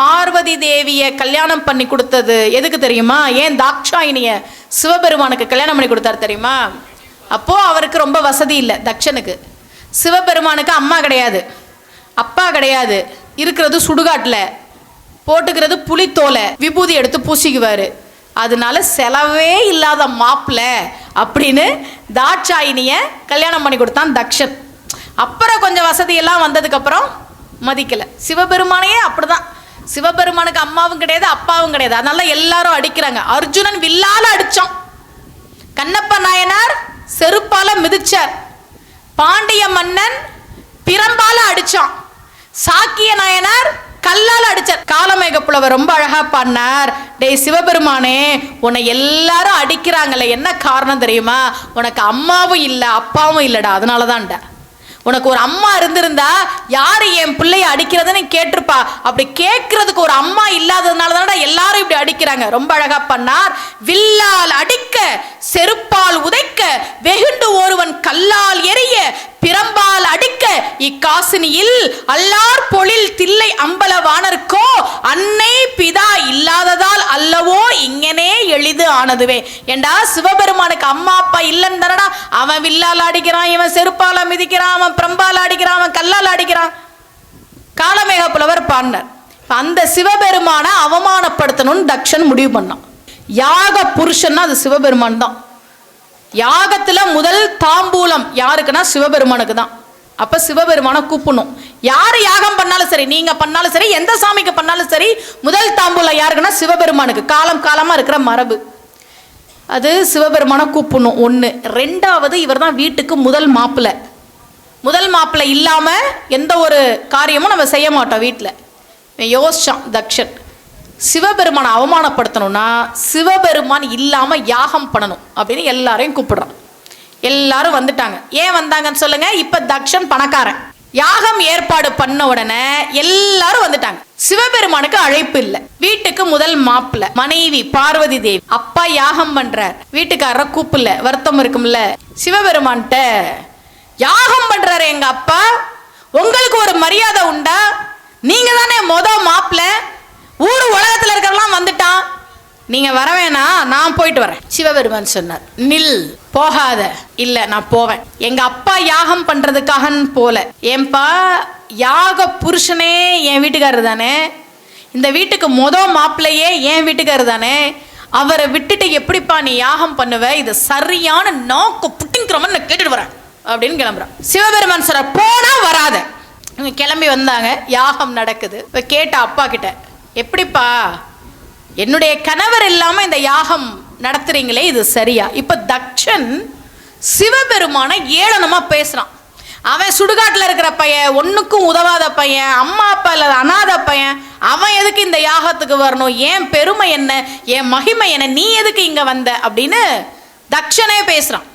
பார்வதி தேவியை கல்யாணம் பண்ணி கொடுத்தது எதுக்கு தெரியுமா? ஏன் தாக்ஷாயினிய சிவபெருமானுக்கு கல்யாணம் பண்ணி கொடுத்தாரு தெரியுமா? அப்போது அவருக்கு ரொம்ப வசதி இல்லை தக்ஷனுக்கு சிவபெருமானுக்கு அம்மா கிடையாது. அப்பா கிடையாது. இருக்கிறது சுடுகாட்டில். போட்டுக்கிறது புளித்தோலை விபூதி எடுத்து பூசிக்குவார். அதனால செலவே இல்லாத மாப்பிள்ள அப்படின்னு தாட்சாயினிய கல்யாணம் பண்ணி கொடுத்தான் தக்ஷன் அப்புறம் கொஞ்சம் வசதியெல்லாம் வந்ததுக்கப்புறம் மதிக்கலை. சிவபெருமானையே அப்படிதான் சிவபெருமானுக்கு அம்மாவும் கிடையாது அப்பாவும் கிடையாது. அதனால எல்லாரும் அடிக்கிறாங்க. அர்ஜுனன் வில்லால அடிச்சான். கண்ணப்ப நாயனார் செருப்பால மிதிச்சார். பாண்டிய மன்னன் பிரம்பால அடிச்சான். சாக்கிய நாயனார் கல்லால் அடிச்சார். காலமேக புலவர் ரொம்ப அழகா பண்ணார் டேய் சிவபெருமானே உன்னை எல்லாரும் அடிக்கிறாங்களே என்ன காரணம் தெரியுமா? உனக்கு அம்மாவும் இல்லை அப்பாவும் இல்லைடா. அதனால தான்டா உனக்கு ஒரு அம்மா இருந்திருந்தா யாரு என் பிள்ளைய அடிக்கிறதுன்னு கேட்டிருப்பா. அப்படி கேட்கறதுக்கு ஒரு அம்மா இல்லாததுனால தானடா எல்லாரும் இப்படி அடிக்கிறாங்க. ரொம்ப அழகா பண்ணார். வில்லால் அடிக்க செருப்பால் உதைக்க வெகுண்டு ஒருவன் கல்லால் எரிய பிரம்பால் அடிக்க அல்லார் பொழில் தில்லை அம்பலவானருக்கோ அன்னை பிதா இல்லாததால் அல்லவோ இங்கனே எளிது ஆனதுவே. ஏண்டா சிவபெருமானுக்கு அம்மா அப்பா இல்லைன்னு தானடா அவன் வில்லால் அடிக்கிறான் இவன் செருப்பால மிதிக்கிறான் அவன் பிரம்பால் அடிக்கிறான் அவன் கல்லால் அடிக்கிறான் காலமேக புலவர் பாடினார். அந்த சிவபெருமானை அவமானப்படுத்தணும்னு தக்ஷன் முடிவு பண்ணான். யாக புருஷன்னா அது சிவபெருமான் தான். யாகத்துல முதல் தாம்பூலம் யாருக்குன்னா சிவபெருமானுக்கு தான். அப்ப சிவபெருமானை கூப்பிடணும். யார் யாகம் பண்ணாலும் சரி நீங்க பண்ணாலும் சரி எந்த சாமிக்கு பண்ணாலும் சரி முதல் தாம்பூலம் யாருக்குன்னா சிவபெருமானுக்கு. காலம் காலமா இருக்கிற மரபு. அது சிவபெருமானை கூப்பிடணும். ஒன்று ரெண்டாவது இவர் தான் வீட்டுக்கு முதல் மாப்பிள்ளை முதல் மாப்பிள்ளை இல்லாமல் எந்த ஒரு காரியமும் நம்ம செய்ய மாட்டோம் வீட்டில் யோசிச்சான் தக்ஷன். சிவபெருமானை அவமானப்படுத்தணும்னா சிவபெருமான் இல்லாமல் யாகம் பண்ணணும் அப்படின்னு எல்லாரையும் கூப்பிடுறான். எல்லாரும் வந்துட்டாங்க. ஏன் வந்தாங்கன்னு சொல்லுங்க. இப்ப தக்ஷன் பணக்காரன். யாகம் ஏற்பாடு பண்ண உடனே எல்லாரும் வந்துட்டாங்க. சிவபெருமானுக்கு அழைப்பு இல்ல. வீட்டுக்கு முதல் மாப்பிள மனைவி பார்வதி தேவி. அப்பா யாகம் பண்றார். வீட்டுக்காரரை கூப்பிடல. வருத்தம் இருக்கும்ல. சிவபெருமான்கிட்ட யாகம் பண்றாரு எங்க அப்பா? உங்களுக்கு ஒரு மரியாதை உண்டா? நீங்க தானே மொத நீங்க வர வேணாம் நான் போயிட்டு வரேன். சிவபெருமான் சொன்னார் நில் போகாத. இல்ல நான் போவேன். எங்க அப்பா யாகம் பண்ணுறதுக்காகன்னு போல. ஏன்பா யாக புருஷனே என் வீட்டுக்காரர் தானே? இந்த வீட்டுக்கு மொத மாப்பிள்ளையே என் வீட்டுக்காரர் தானே? அவரை விட்டுட்டு எப்படிப்பா நீ யாகம் பண்ணுவ? இது சரியான நோக்கு புட்டிங்கிறவன் நான் கேட்டுட்டு வரேன். அப்படின்னு கிளம்புறான். சிவபெருமான் சொல்ற போனா வராத. இவங்க கிளம்பி வந்தாங்க. யாகம் நடக்குது. இப்போ கேட்ட அப்பா கிட்ட எப்படிப்பா? என்னுடைய கணவர் இல்லாமல் இந்த யாகம் நடத்துறீங்களே இது சரியா? இப்போ தக்ஷன் சிவபெருமான ஏளனமா பேசுகிறான் அவன் சுடுகாட்டில் இருக்கிற பையன் ஒன்றுக்கும் உதவாத பையன் அம்மா அப்பா இல்லாத அனாத பையன் அவன் எதுக்கு இந்த யாகத்துக்கு வரணும்? ஏன் பெருமை என்ன? என் மகிமை என்ன? நீ எதுக்கு இங்கே வந்த? அப்படின்னு தக்ஷனே பேசுறான்.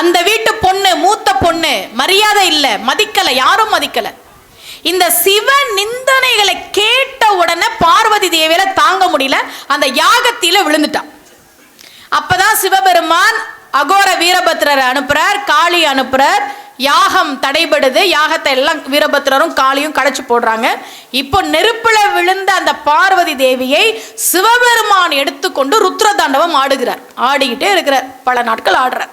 அந்த வீட்டு பொண்ணு மூத்த பொண்ணு மரியாதை இல்லை மதிக்கலை யாரும் மதிக்கலை. இந்த சிவ நிந்தனைகளை கேட்ட உடனே பார்வதி தேவியில முடியல அந்த யாகத்தில விழுந்துட்டான் அப்பதான் சிவபெருமான் அகோர வீரபத்ரரை அனுப்புறார் காளி அனுப்புறார். யாகம் தடைபடுது யாகத்தை எல்லாம் வீரபத்ரரும் காளியும் கடைச்சு போடுறாங்க. இப்போ நெருப்புல விழுந்த அந்த பார்வதி தேவியை சிவபெருமான் எடுத்துக்கொண்டு ருத்ர தாண்டவம் ஆடுகிறார். ஆடிக்கிட்டே இருக்கிறார். பல நாட்கள் ஆடுறார்.